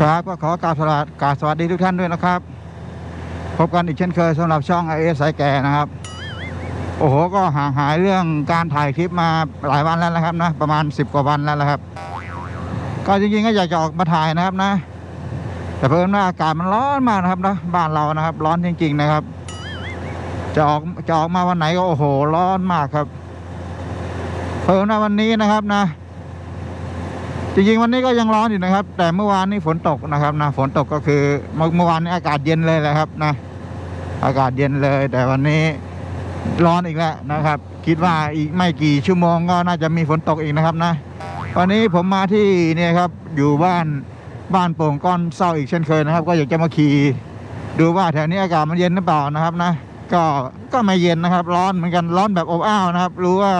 ครับก็ขอกราบสวัสดีกราบสวัสดีทุกท่านด้วยนะครับ พบกันอีกเช่นเคยสำหรับช่องไอเอสสายแก่นะครับ โอ้โหก็ห่างหายเรื่องการถ่ายคลิปมาหลายวันแล้วนะครับนะประมาณ 10 กว่าวันแล้วนะครับ ก็จริงๆก็อยากจะออกมาถ่ายนะครับนะ แต่เพิ่มว่าอากาศมันร้อนมากนะครับนะบ้านเรานะครับ ร้อนจริง ๆนะครับ จะออกจะออกมาวันไหนก็โอ้โหร้อนมากครับ เพิ่มว่าวันนี้นะครับนะ จริงๆวันนี้ก็ยังร้อนอยู่นะครับ แต่เมื่อวานนี้ฝนตกนะครับนะฝนตกก็คือเมื่อวานนี้อากาศเย็นเลยแหละครับนะ อากาศเย็นเลย แต่วันนี้ร้อนอีกแล้วนะครับ คิดว่าอีกไม่กี่ชั่วโมงก็น่าจะมีฝนตกอีกนะครับนะวันนี้ผมมาที่เนี่ยครับอยู่บ้านบ้านโป่งก้อนเศร้าอีกเช่นเคยนะครับ ก็อยากจะมาขี่ดูว่าแถวนี้อากาศมันเย็นหรือเปล่านะครับนะก็ก็ไม่เย็นนะครับ ร้อนเหมือนกันร้อนแบบอบอ้าวนะครับ รู้ว่า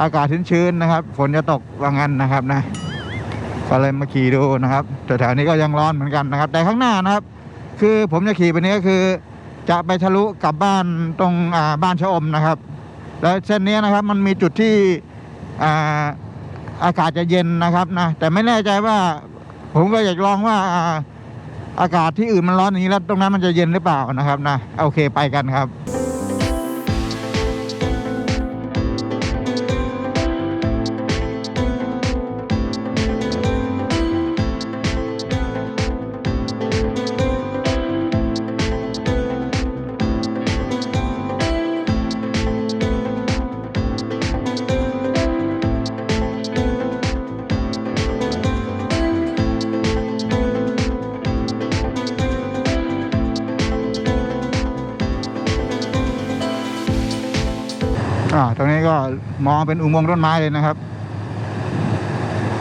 อากาศชื้นๆนะครับ ฝนจะตกว่างั้นนะครับนะ ก็เลยมาขี่ดูนะครับแต่แถวนี้ก็ยังร้อนเหมือนกันนะครับ แต่ข้างหน้านะครับ คือผมจะขี่ไปนี้ก็คือ จะไปทะลุกลับบ้านตรงบ้านชะอมนะครับ แล้วเส้นนี้นะครับมันมีจุดที่อาอากาศจะเย็นนะครับนะแต่ไม่แน่ใจว่าผมก็อยากลองว่าอากาศที่อื่นมันร้อนอย่างนี้แล้วตรงนั้นมันจะเย็นหรือเปล่านะครับนะโอเคไปกันครับ มองเป็นอุโมงค์ต้นไม้เลยนะครับ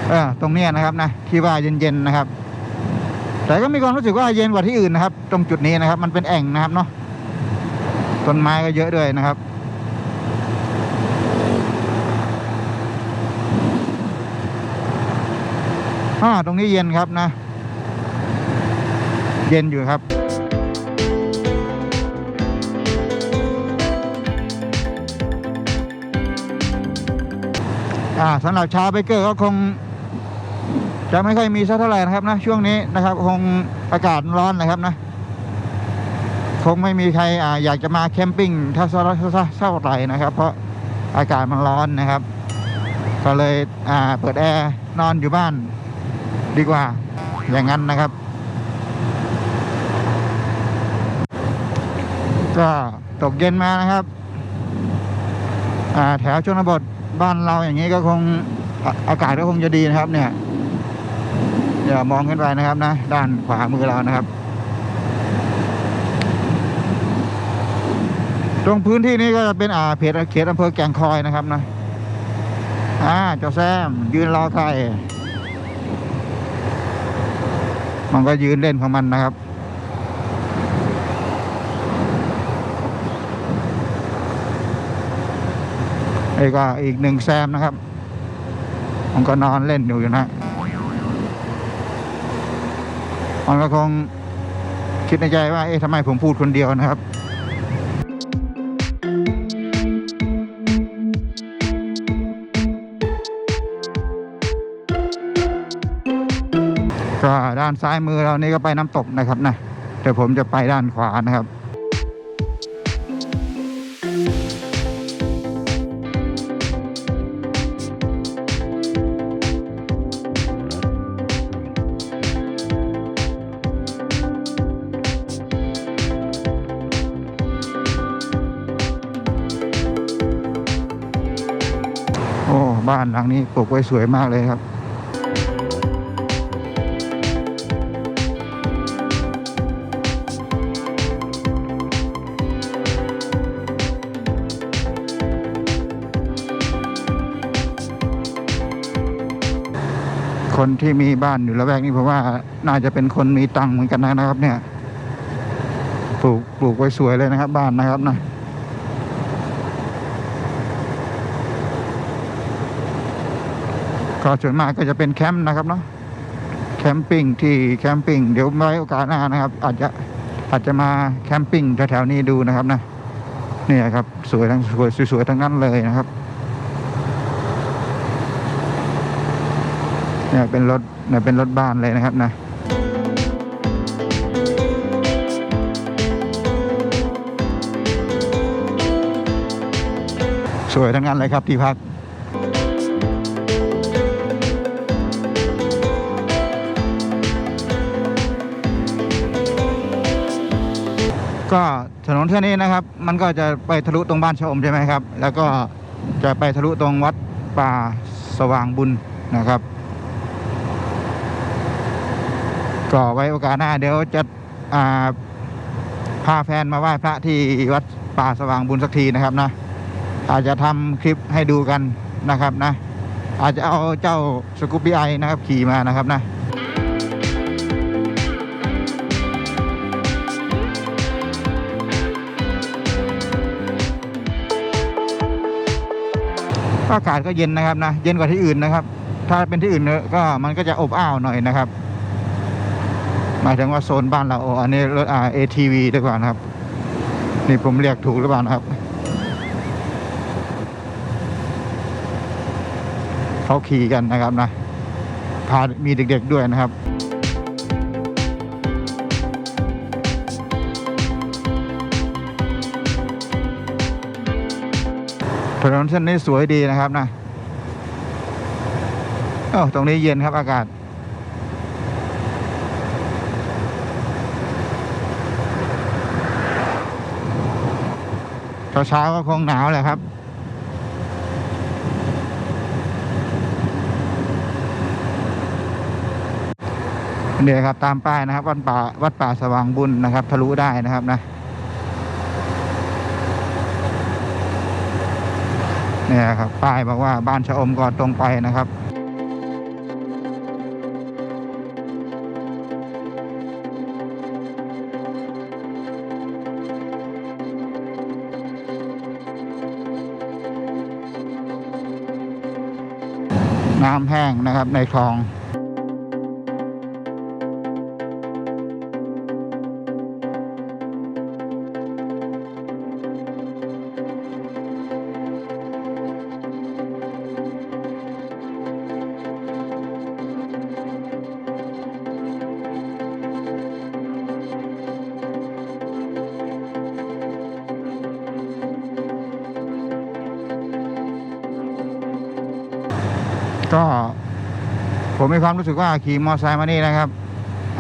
เออตรงเนี้ยนะครับนะที่ว่าเย็นๆนะครับ แต่ก็มีความรู้สึกว่าเย็นกว่าที่อื่นนะครับ ตรงจุดนี้นะครับ มันเป็นแอ่งนะครับเนาะต้นไม้ก็เยอะด้วยนะครับอ่าตรงนี้เย็นครับนะ เย็นอยู่ครับ อ่าสำหรับชาวเบเกอร์ก็คง จะไม่ค่อยมีสักเท่าไหร่นะครับนะช่วงนี้นะครับคงอากาศร้อนนะครับนะคงไม่มีใครอ่าอยากจะมาแคมปิ้งถ้าเท่าเท่าไหร่นะครับ เพราะอากาศมันร้อนนะครับ ก็เลยอ่าเปิดแอร์นอนอยู่บ้านดีกว่าอย่างนั้นนะครับ ก็ตกเย็นมานะครับอ่าแถวชนบท บ้านเราอย่างนี้ก็คงอากาศก็คงจะดีนะครับ เนี่ยเดี๋ยวมองขึ้นไปนะครับนะ ด้านขวามือเรานะครับ ตรงพื้นที่นี้ก็จะเป็นอ่าเขตเขตอำเภอแก่งคอยนะครับนะอ่าเจ้าแซมยืนรอใครมันก็ยืนเล่นของมันนะครับ ไอ้ก็อีกหนึ่งแซมนะครับ มันก็นอนเล่นอยู่อยู่นะมันก็คงคิดในใจว่า เอ๊ะทำไมผมพูดคนเดียวนะครับก็ด้านซ้ายมือเรานี่ก็ไปน้ำตกนะครับนะแต่ผมจะไปด้านขวานะครับ หลังนี้ปลูกไว้สวยมากเลยครับคนที่มีบ้านอยู่ละแวกนี้ผมว่าน่าจะเป็นคนมีตังค์เหมือนกันนะครับ เนี่ย ปลูกปลูกไว้สวยเลยนะครับ บ้านนะครับนะ ก็ส่วนมากก็จะเป็นแคมป์นะครับเนาะแคมปิ้งที่แคมปิ้งเดี๋ยวไว้โอกาสหน้านะครับ อาจจะอาจจะมาแคมปิ้งแถวๆนี้ดูนะครับนะนี่ครับสวยทั้งสวยสวยๆทั้งนั้นเลยนะครับเนี่ยเป็นรถเนี่ยเป็นรถบ้านเลยนะครับนะสวยทั้งนั้นเลยครับที่พัก ก็ถนนเส้นนี้นะครับ มันก็จะไปทะลุตรงบ้านชะอมใช่ไหมครับ แล้วก็จะไปทะลุตรงวัดป่าสว่างบุญนะครับ ก็ไว้โอกาสหน้าเดี๋ยวจะพาแฟนมาไหว้พระที่วัดป่าสว่างบุญสักทีนะครับนะอาจจะทำคลิปให้ดูกันนะครับนะ อาจจะเอาเจ้าสกูปปี้ไอนะครับขี่มานะครับนะ อากาศก็เย็นนะครับนะเย็นกว่าที่อื่นนะครับ ถ้าเป็นที่อื่นเนี่ยก็มันก็จะอบอ้าวหน่อยนะครับ หมายถึงว่าโซนบ้านเราอันนี้รถอ่า ATV ดีกว่านะครับ นี่ผมเรียกถูกหรือเปล่านะครับเขาขี่กันนะครับนะพามีเด็กๆด้วยนะครับ ถนนเส้นนี้สวยดีนะครับนะโอ้ตรงนี้เย็นครับอากาศ เช้าๆก็คงหนาวแหละครับเดี๋ยวครับตามป้ายนะครับวัดป่าวัดป่าสว่างบุญนะครับ ทะลุได้นะครับนะ เนี่ยครับป้ายบอกว่าบ้านชะอมก่อนตรงไปนะครับน้ำแห้งนะครับในคลอง ก็ผมมีความรู้สึกว่าขี่มอเตอร์ไซค์มานี่นะครับ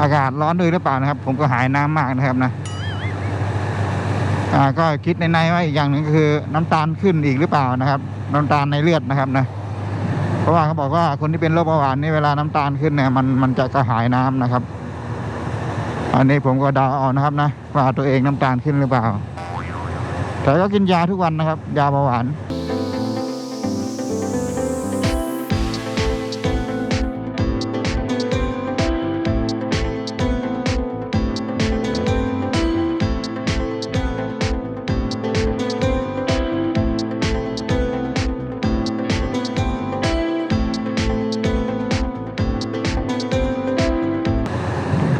อากาศร้อนด้วยหรือเปล่านะครับ ผมก็หายน้ำมากนะครับนะก็คิดในในว่าอีกอย่างหนึ่งก็คือน้ำตาลขึ้นอีกหรือเปล่านะครับ น้ำตาลในเลือดนะครับนะเพราะว่าเขาบอกว่าคนที่เป็นโรคเบาหวานนี่เวลาน้ำตาลขึ้นเนี่ยมันมันจะกระหายน้ำนะครับ อันนี้ผมก็เดาเอานะครับนะว่าตัวเองน้ำตาลขึ้นหรือเปล่า แต่ก็กินยาทุกวันนะครับ ยาเบาหวาน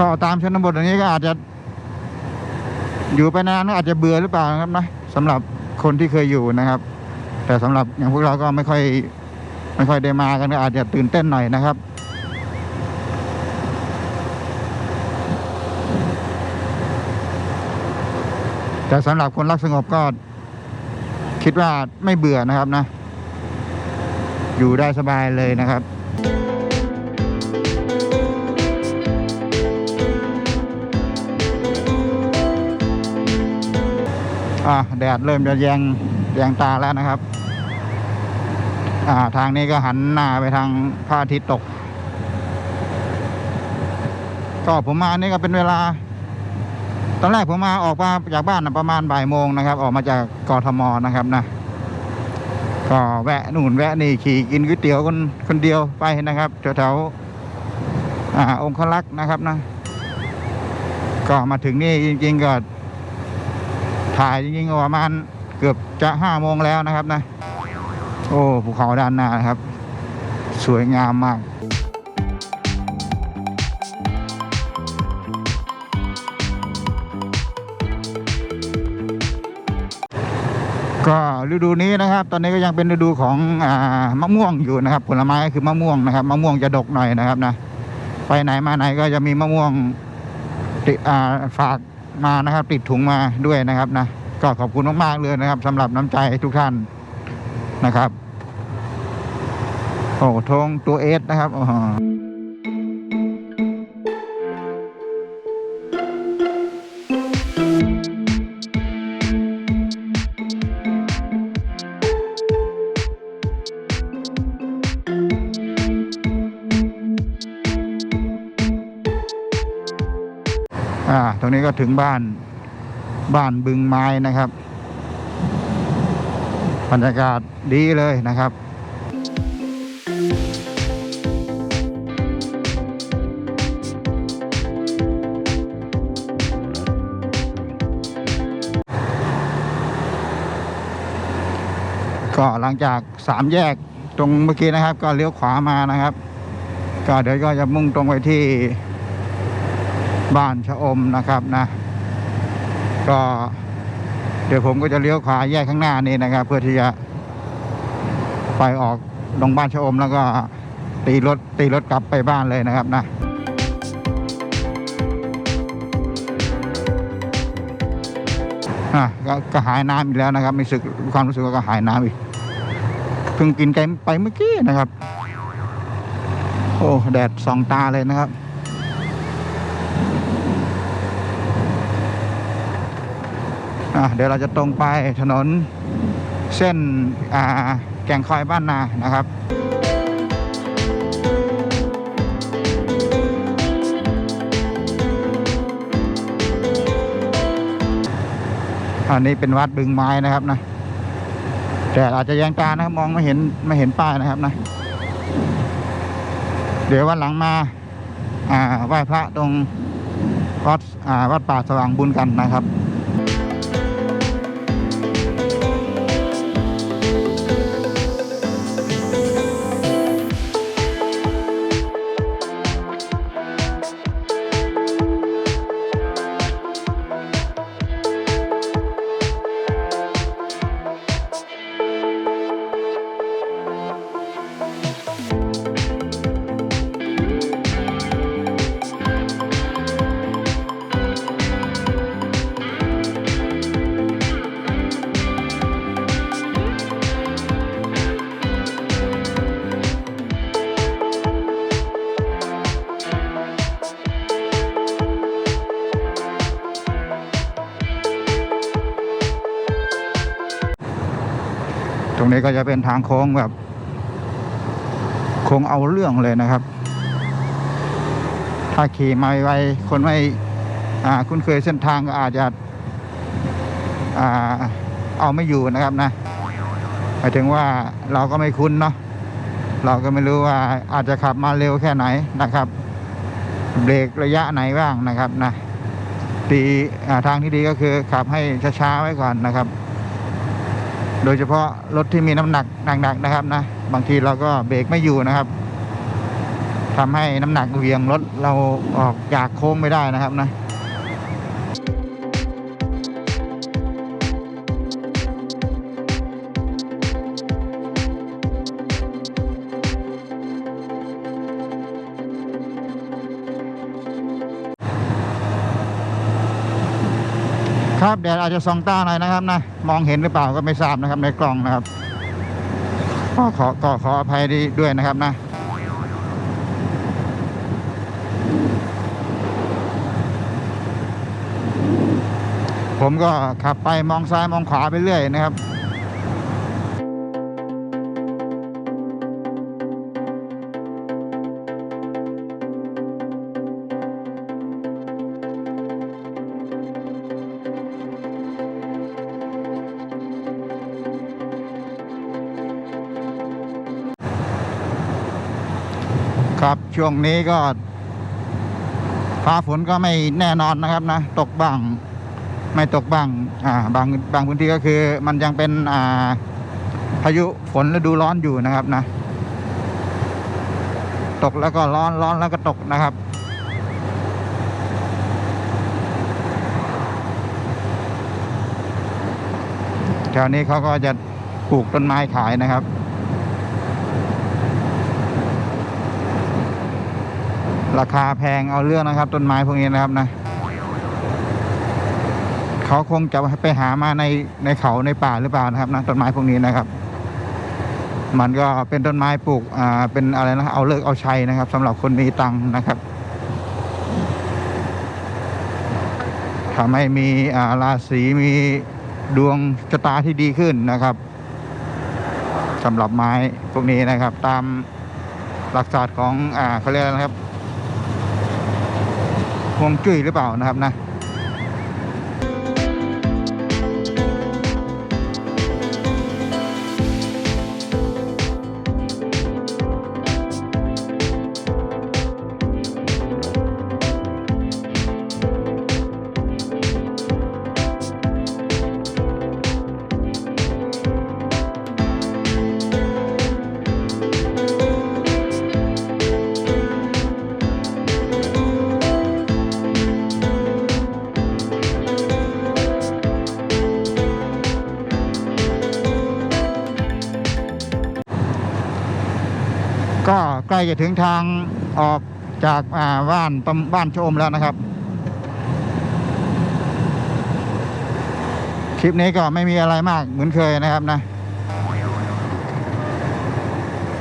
ก็ตามชนบทอย่างนี้ก็อาจจะ อยู่ไปนานก็อาจจะเบื่อหรือเปล่านะครับนะสำหรับคนที่เคยอยู่นะครับ แต่สำหรับอย่างพวกเราก็ไม่ค่อย ไม่ค่อยได้มากันก็อาจจะตื่นเต้นหน่อยนะครับแต่สำหรับคนรักสงบก็ คิดว่าไม่เบื่อนะครับนะ อยู่ได้สบายเลยนะครับ อ่าแดดเริ่มจะแยงแยงตาแล้วนะครับ อ่าทางนี้ก็หันหน้าไปทางพระอาทิตย์ตก ก็ผมมานี่ก็เป็นเวลา ตอนแรกผมมาออกมาจากบ้านประมาณบ่ายโมงนะครับ ออกมาจากกทมนะครับนะก็แวะนู่นแวะนี่ขี่กินก๋วยเตี๋ยวคนคนเดียวไปนะครับแถวๆอ่าองคลักษ์นะครับนะก็มาถึงนี่จริงๆก็ ถ่ายจริงๆก็ประมาณเกือบจะห้าโมงแล้วนะครับนะ โอ้ภูเขาด้านหน้านะครับ สวยงามมากก็ฤดูนี้นะครับ ตอนนี้ก็ยังเป็นฤดูของอมะม่วงอยู่นะครับ ผลไม้ก็คือมะม่วงนะครับมะม่วงจะดกหน่อยนะครับนะไปไหนมาไหนก็จะมีมะม่วงฝาก มานะครับติดถุงมาด้วยนะครับนะก็ขอบคุณมากๆเลยนะครับสำหรับน้ำใจทุกท่านนะครับ โอ้ทงตัวเอสนะครับอ๋อ ถึงบ้านบ้านบึงไม้นะครับบรรยากาศดีเลยนะครับก็หลังจากสามแยกตรงเมื่อกี้นะครับ ก็เลี้ยวขวามานะครับ ก็เดี๋ยวก็จะมุ่งตรงไปที่ บ้านชะอมนะครับนะก็เดี๋ยวผมก็จะเลี้ยวขวาแยกข้างหน้านี้นะครับ เพื่อที่จะไปออกตรงบ้านชะอมแล้วก็ตีรถตีรถกลับไปบ้านเลยนะครับนะอะก็ก็หายน้ำอีกแล้วนะครับมีสึกความรู้สึกว่าก็หายน้ำอีกเพิ่งกินไก่ไปเมื่อกี้นะครับ โอ้แดดสองตาเลยนะครับ อะ เดี๋ยวเราจะตรงไปถนนเส้นแก่งคอยบ้านนานะครับอันนี้เป็นวัดบึงไม้นะครับนะ แต่อาจจะแยงตานะครับมองไม่เห็นไม่เห็นป้ายนะครับนะ เดี๋ยววันหลังมาไหว้พระตรงวัดวัดป่าสว่างบุญกันนะครับ รงนี้ก็จะเป็นทางโค้งแบบโค้งเอาเรื่องเลยนะครับ ถ้าขี่มาไวคนไม่คุ้นเคยเส้นทางก็อาจจะอเอาไม่อยู่นะครับนะหมายถึงว่าเราก็ไม่คุ้นเนาะเราก็ไม่รู้ว่าอาจจะขับมาเร็วแค่ไหนนะครับ เบรกระยะไหนบ้างนะครับนะดีทางที่ดีก็คือขับให้ช้าๆไว้ก่อนนะครับ โดยเฉพาะรถที่มีน้ำหนักหนักๆนะครับนะ บางทีเราก็เบรกไม่อยู่นะครับทำให้น้ำหนักเหวียงรถเราออกจากโค้งไม่ได้นะครับนะ ครับแดดอาจจะส่องตาหน่อยนะครับนะมองเห็นหรือเปล่าก็ไม่ทราบนะครับในกล้องนะครับก็ขอก็ขออภัยด้วยนะครับนะผมก็ขับไปมองซ้ายมองขวาไปเรื่อยนะครับ ช่วงนี้ก็ฟ้าฝนก็ไม่แน่นอนนะครับนะ ตกบ้าง ไม่ตกบ้างอ่าบางบางพื้นที่ก็คือ มันยังเป็นอ่าพายุฝนฤดูร้อนอยู่นะครับนะ ตกแล้วก็ร้อนร้อนแล้วก็ตกนะครับแถวนี้เขาก็จะปลูกต้นไม้ขายนะครับ ราคาแพงเอาเรื่องนะครับ ต้นไม้พวกนี้นะครับนะเขาคงจะไปหามาในในเขาในป่าหรือเปล่านะครับนะต้นไม้พวกนี้นะครับ มันก็เป็นต้นไม้ปลูกอ่าเป็นอะไรนะเอาเลิกเอาชัยนะครับสำหรับคนมีตังค์นะครับทำให้มีอ่าราศีมีดวงชะตาที่ดีขึ้นนะครับสำหรับไม้พวกนี้นะครับ ตามหลักศาสตร์ของอ่าเขาเรียกนะครับ วงจุ้ยหรือเปล่านะครับนะ จะถึงทางออกจากาบ้านบ้านชมแล้วนะครับ คลิปนี้ก็ไม่มีอะไรมากเหมือนเคยนะครับนะ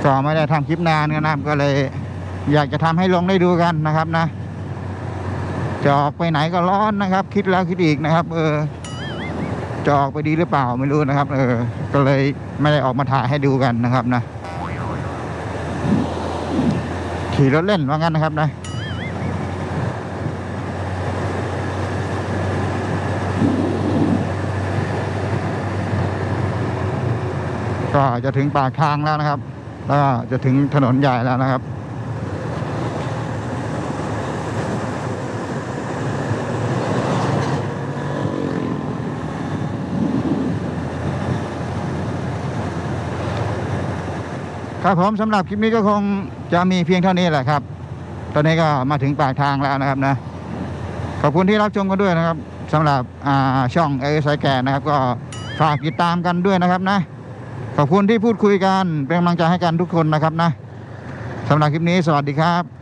ก็ไม่ได้ทำคลิปนานนะครับ ก็เลยอยากจะทำให้ลงได้ดูกันนะครับนะจะออกไปไหนก็ร้อนนะครับ คิดแล้วคิดอีกนะครับ เออจะออกไปดีหรือเปล่าไม่รู้นะครับ เออ ก็เลยไม่ได้ออกมาถ่ายให้ดูกันนะครับนะ ขี่รถเล่นว่างั้นนะครับนะก็จะถึงปากทางแล้วนะครับ แล้วก็จะถึงถนนใหญ่แล้วนะครับ ครับผมสำหรับคลิปนี้ก็คงจะมีเพียงเท่านี้แหละครับ ตอนนี้ก็มาถึงปากทางแล้วนะครับนะ ขอบคุณที่รับชมกันด้วยนะครับสำหรับช่องเอไซแก่นะครับ ก็ฝากติดตามกันด้วยนะครับนะ ขอบคุณที่พูดคุยกันเป็นกำลังใจให้กันทุกคนนะครับนะสำหรับคลิปนี้สวัสดีครับ